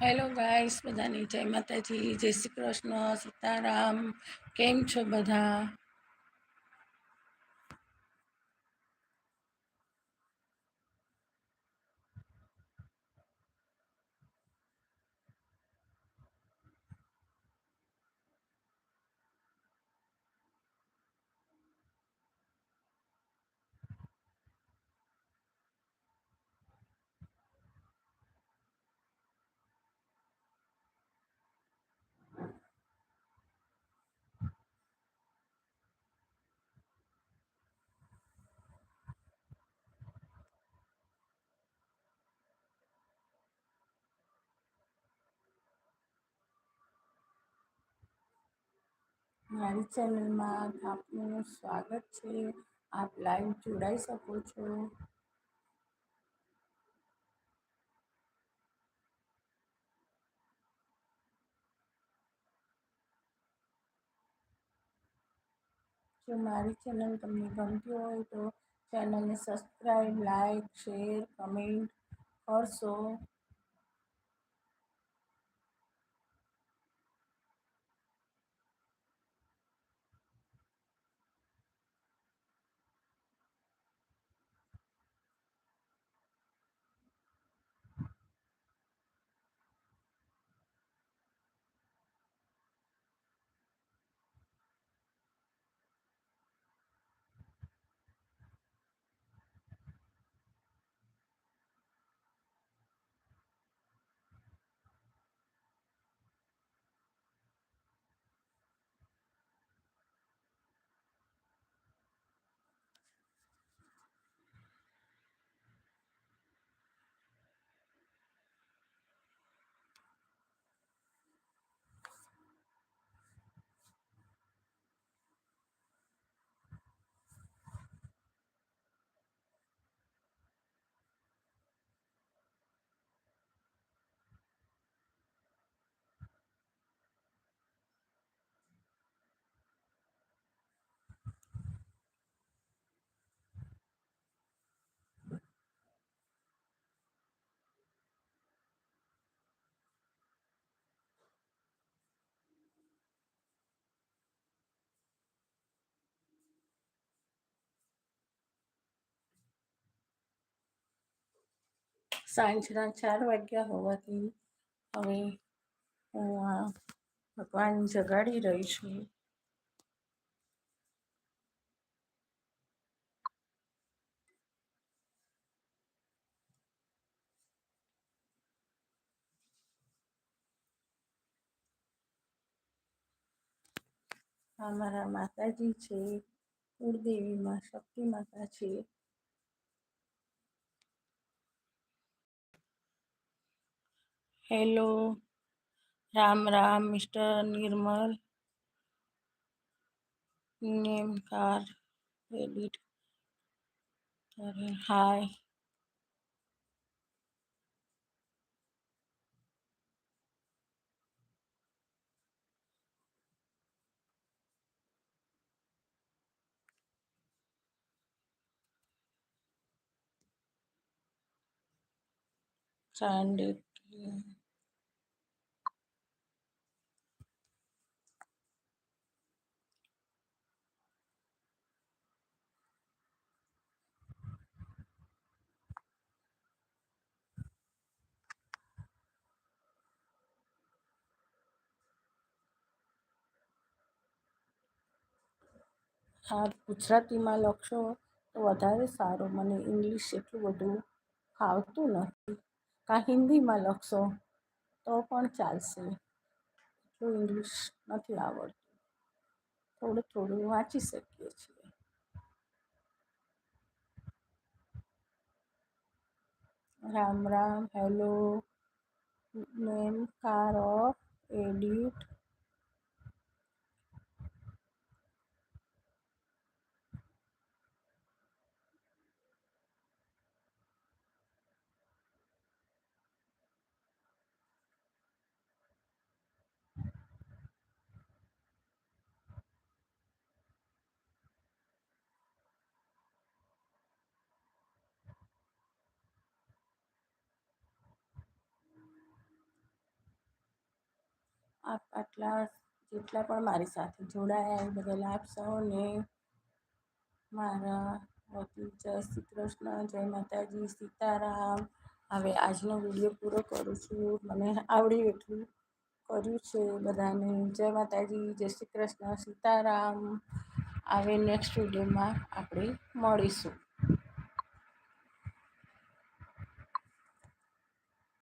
Hello guys બધાની જય માતાજી જય શ્રી કૃષ્ણ સીતારામ કેમ છો બધા हमारे चैनल में आप सभी का स्वागत है आप लाइव जुड़ाई શકો છો જો મારી ચેનલ તમને ગમતી હોય તો ચેનલ ને સબસ્ક્રાઇબ લાઈક શેર કમેન્ટ અને સો સાંજના ચાર વાગ્યા હોવાથી હવે હું આ ભગવાન જગાડી રહી છું અમારા માતાજી છે કુળદેવી માં શક્તિ માતા છે Hello, Ram Ram, Mr. Nirmal. Name car, edit. Hi. Sandy. Yeah. આ ગુજરાતીમાં લક્ષ્યો તો વધારે સારું મને ઇંગ્લિશ એટલું વધુ આવતું નથી કા હિન્દીમાં લખશો તો પણ ચાલ્સશે ઇંગ્લિશ નથી આવડતું થોડે થોડું વાંચી સકીએ છીએ આમરા હેલો નેમ કાર ઓડિટ આપ આટલા જેટલા પણ મારી સાથે જોડાયા એ બદલ આપ સૌને મારા વતી જય શ્રી કૃષ્ણ જય માતાજી સીતારામ હવે આજનો વિડીયો પૂરો કરું છું મને આવડી એટલું કર્યું છે બધાને જય માતાજી જય શ્રી કૃષ્ણ સીતારામ આવે નેક્સ્ટ વિડીયોમાં આપણે મળીશું